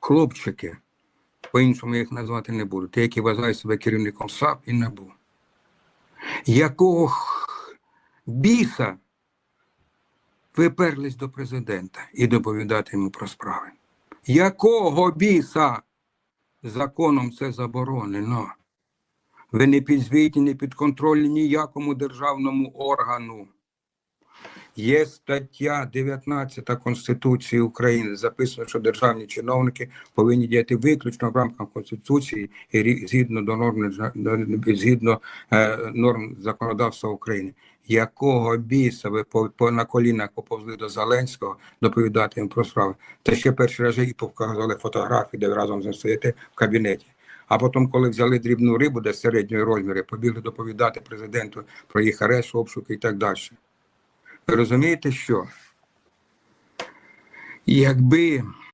хлопчики, по-іншому їх назвати не буду, ті, які вважають себе керівником САП і НАБУ. Якого біса ви перлись до президента і доповідати йому про справи? Якого біса? Законом це заборонено. Ви не підзвітні, не підконтрольні ніякому державному органу. Є стаття 19 Конституції України. Записано, що державні чиновники повинні діяти виключно в рамках Конституції і згідно до норм згідно е, норм законодавства України. Якого біса ви по, по на колінах поповзли до Зеленського доповідати їм про справи? Та ще перший раз і показали фотографії, де ви разом з ним стоїте в кабінеті. А потім, коли взяли дрібну рибу, де середньої розміри, побігли доповідати президенту про їх арешт, обшуки і так далі. Розумієте, що? Якби